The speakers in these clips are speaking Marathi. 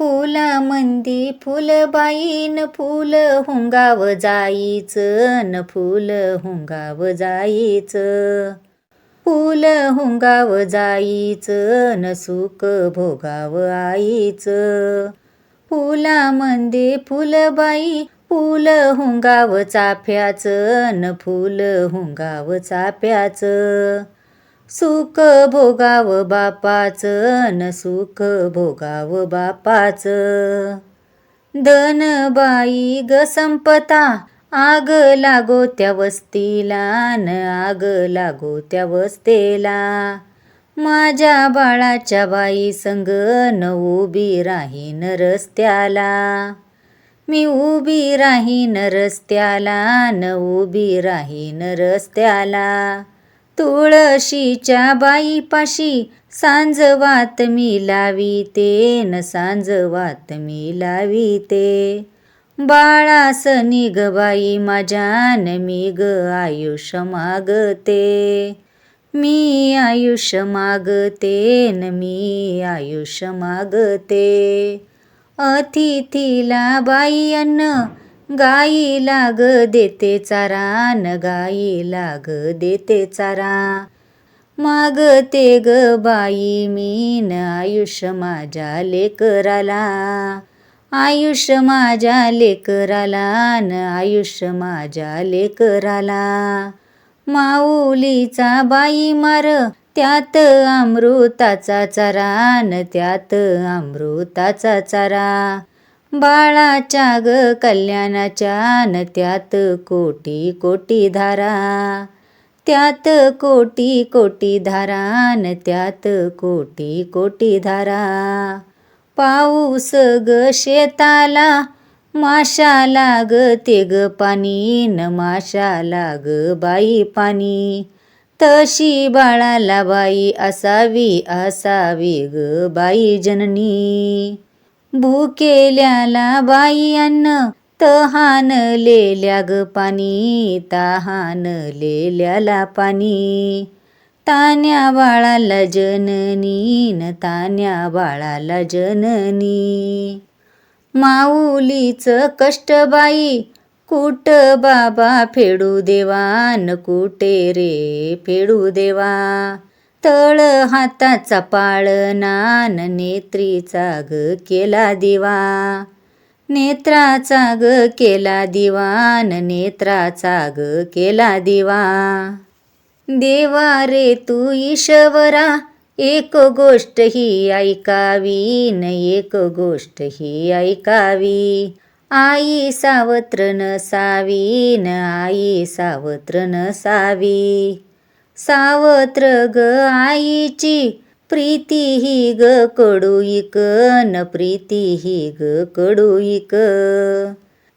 फुला मंदी फुलबाईन फुल हुंगाव जाईचं न फुल हुंगाव जाईचं. फुल हुंगाव जाईचं न सुख भोगाव आईचं. फुला मंदी फुलबाई फुल हुंगाव चाफ्याचं न फुल हुंगाव चाफ्याचं. सुख भोगाव बापाच न सुख भोगाव धन धनबाई ग संपता आग लागो त्या वस्तीला न आग लागो त्या वस्तेला. माझ्या बाळाच्या बाई संग न उभी राहीन रस्त्याला. मी उभी राहीन रस्त्याला न उभी राहीन रस्त्याला. तुळशीच्या बाईपाशी सांजवात मी लावीते न सांजवात मी लावीते बाळास निग बाई माझ्यान मी ग आयुष्य मागते. मी आयुष्य मागते न मी आयुष्य मागते. अतिथीला बाई अन्न गाई लाग देते चारा न गाई लाग देते चारा. मागते ग बाई मी न आयुष्य माझ्या लेकराला. आयुष्य माझ्या लेकराला न आयुष्य माझ्या लेकराला. माऊलीचा बाई मार त्यात अमृताचा चरा न त्यात अमृताचा चरा. बाळाच्या ग कल्याणाच्या न त्यात कोटी कोटी धारा. त्यात कोटी कोटी धारा न त्यात कोटी कोटी धारा. पाऊस ग शेताला माशा लाग ते ग पाणी न माशा लाग बाई पाणी. तशी बाळाला बाई असावी असावी ग बाई जननी. भूकेल्याला बाई अन्न तहान लेल्या ग पाणी तहान लेल्याला पाणी. तान्या बाळाला जननी न तान्या बाळाला जननी. माऊलीच कष्ट बाई कुट बाबा फेडू देवा न कुटे रे फेडू देवा. तळ हाताचा पाळणा नेत्रीचा ग केला दिवा. नेत्राचा ग केला दिवान नेत्राचा ग केला दिवा. देवा रे तू ईश्वरा एक गोष्ट ही ऐकावी न एक गोष्ट ही ऐकावी. आई सावत्र नसावी न आई सावत्र नसावी. सावत्र ग आईची प्रीती ही ग कडूईक न प्रीती ही ग कडूईक.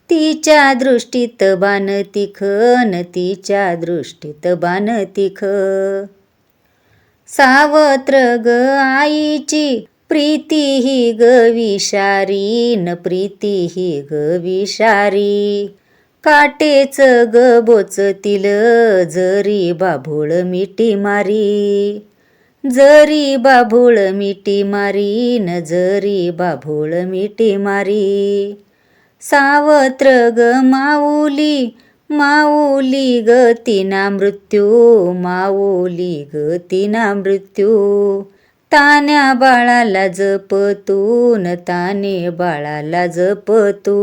तिच्या दृष्टीत बाण तिख न तिच्या दृष्टीत बाण तिख. सावत्र ग आईची प्रीती ही ग विषारी न प्रीती ही ग विषारी. काटेच ग बोचतील जरी बाभूळ मिठी मारी. जरी बाभूळ मिठी मारी न जरी बाभूळ मिठी मारी. सावत्र ग माऊली माऊली ग तिना मृत्यू माऊली ग तिना मृत्यू. तान्या बाळाला जपतू न ताने बाळाला जपतू.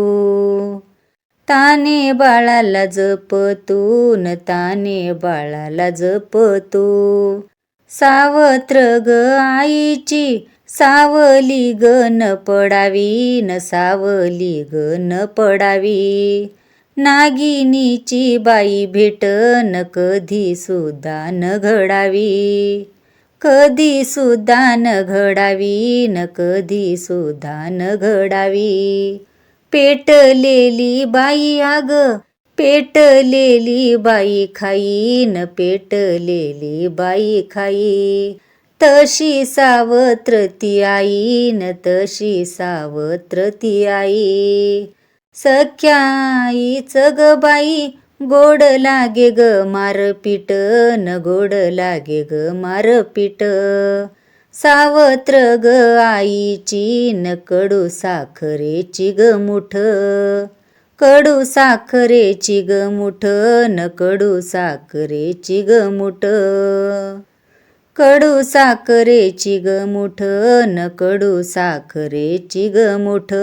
ताने बाळाला जपतू न ताने बाळाला जपतू. सावत्र ग आईची सावली ग न पडावी न सावली ग न पडावी. नागिनीची बाई भेट न कधी सुद्धा न घडावी. कधी सुद्धा न घडावी न कधी सुद्धा न घडावी. पेटलेली बाई आग पेटलेली बाई खाईन पेटलेली बाई खाई. तशी सावत्र ती आईन तशी सावत्र ती आई. सख्या ग बाई गोड लागे ग मारपीट न गोड लागे ग मारपीट. सावत्र ग आईची न कडू साखरेची ग मुठ. कडू साखरेची ग मुठ न कडू साखरेची ग मुठ. कडू साखरेची ग मुठ न कडू साखरेची ग मुठ.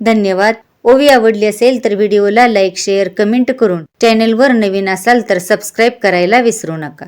धन्यवाद. ओवी आवडली असेल तर व्हिडिओला लाईक शेअर कमेंट करून चॅनेलवर नवीन असाल तर सबस्क्राईब करायला विसरू नका.